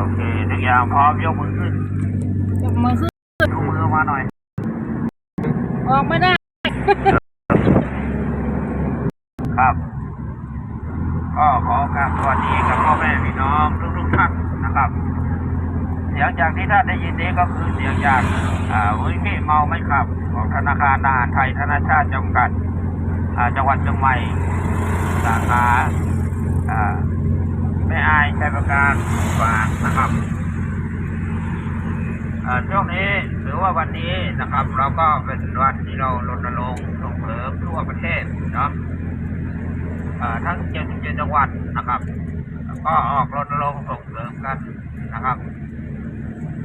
โอเคทุกอย่างพร้อมยกมือขึ้นยกมือขึ้นยกมือมาหน่อย ออกไม่ได้ ครับ ก็ขอการสวัสดีกับพ่อแม่พี่น้องทุกทุกๆท่านนะครับ เสียงจากที่ท่านได้ยินนี้ก็คือเสียงจากอ่าวิพี่เมาไม่ขับ ของธนาคารทหารไทยธนาชาติจำกัดอ่าจังหวัดเชียงใหม่สาขาอ่า ไม่อายชัยประการฝางนะครับอ่าช่วงนี้หรือว่าวันนี้นะครับ เราก็เป็นวันที่เรารณรงค์ส่งเสริมทั่วประเทศเนาะเอ่อทั้ง77จังหวัดนะครับ ก็ออกรณรงค์ส่งเสริมกันนะครับ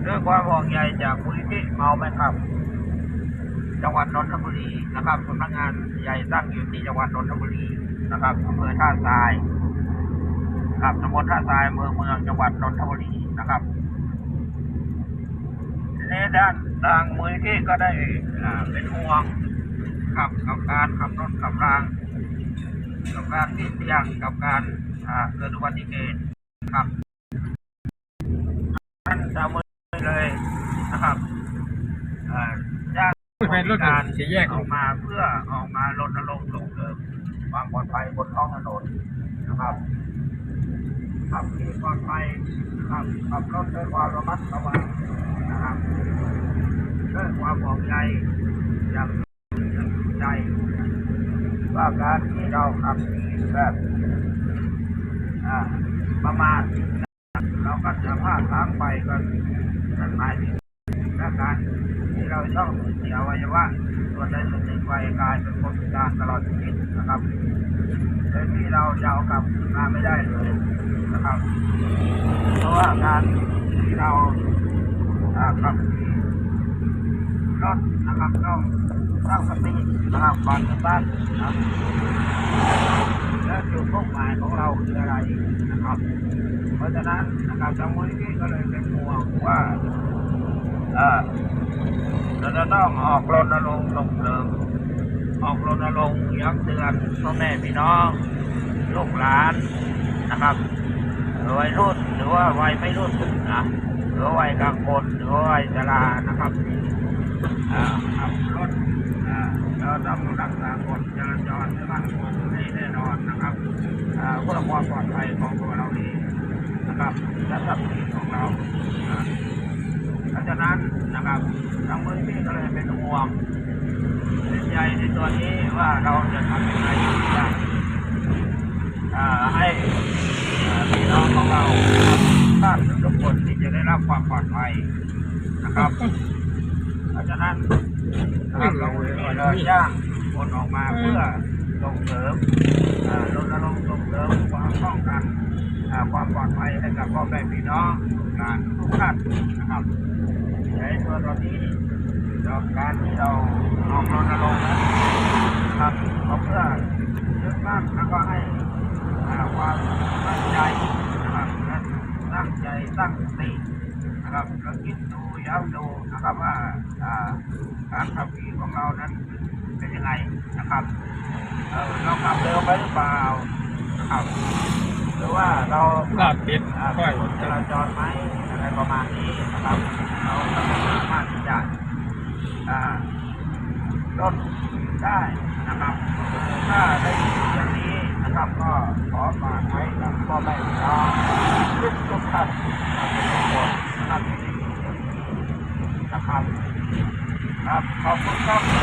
ด้วยความห่วงใยจากมูลนิธิเมาไม่ขับ จังหวัดนนทบุรีนะครับสำนักงานใหญ่ตั้งอยู่ที่จังหวัดนนทบุรีนะครับอำเภอท่าทราย ครับตำบลท่าทรายเมืองเมืองจังหวัดนนทบุรีนะครับในด้านทางมูลนิธิก็ได้อ่าเป็นห่วงครับกับการขับรถขับราง กับการที่เสี่ยงกับการอ่าเกิดอุบัติเหตุครับท่านจำไว้เลยนะครับอ่าจ้างเป็นรถการสี่แยกออกมาเพื่อออกมารณรงค์ส่งเสริมความปลอดภัยบนท้องถนนนะครับ ขับขี่ปลอดภัยนะครับขับรถด้วยความระมัดระวังนะครับด้วยความห่วงใยอย่างใจว่าการที่เราขับขี่แบบประมาทเราก็จะพลาดทางไปก็นั่นหมายถึงและการที่เราต้องเสียอวัยวะส่วนใดส่วนหนึ่งไปกลายเป็นคนพิการตลอดชีวิตนะครับ โดยที่เราจะเอากลับคืนมาไม่ได้เลยนะครับ เพราะว่าการที่เราอ่าขับขี่รถนะครับต้องตั้างสตินะครับก่อนกลับบ้านนะครับและจุดมุ่งหมายของเราคืออะไรนะครับ เพราะฉะนั้นนะครับทางมูลนิธิก็เลยเป็นห่วงว่าเออเราจะต้องออกรณรงค์ส่งเสริม ออกรณรงค์ย้ำเตือนพ่อแม่พี่น้องลูกหลานนะครับวัยรุ่นหรือว่าวัยไม่รุ่นนะหรือวัยกลางคนหรือวัยชรานะครับขับรถเราต้องรักษากฎจราจรให้มั่นคงให้แน่นอนนะครับเพื่อความปลอดภัยของตัวเราเองนะครับและทรัพย์สินของเราเพราะฉะนั้นนะครับทางมูลที่ก็เลยเป็นห่วง ใจในตัวนี้ว่าเราจะทำยังไงที่จะอ่าให้พี่น้องของเราท่านทุกคนที่จะได้รับความปลอดภัยนะครับ เพราะฉะนั้นนะครับเราเราจ้างคนออกมาเพื่อส่งเสริมรณรงค์ส่งเสริมความป้องกันความปลอดภัยให้กับพ่อแม่พี่น้องการทุกท่านนะครับในตัวตอนนี้แล้วการที่เรา ออกรณรงค์นะครับเพื่อยึดมั่นแล้วก็ให้อาความตั้งใจนะครับตั้งใจตั้งสตินะครับแล้วคิดดูย้ำดูนะครับว่าการขับขี่ของเรานั้นเป็นยังไงนะครับเราขับเร็วไปหรือเปล่านะครับหรือว่าเราลาดปิดอ่าค่อยกฎจราจรไหมอะไรประมาณนี้นะครับเราก็ไม่สามารถที่จะ อ่าลดได้นะครับถ้าได้ยินอย่างนี้นะครับก็ขอฝากไว้กับพ่อแม่พี่น้องทุกทุกท่านทุกคนนะครับนะครับครับขอบคุณครับ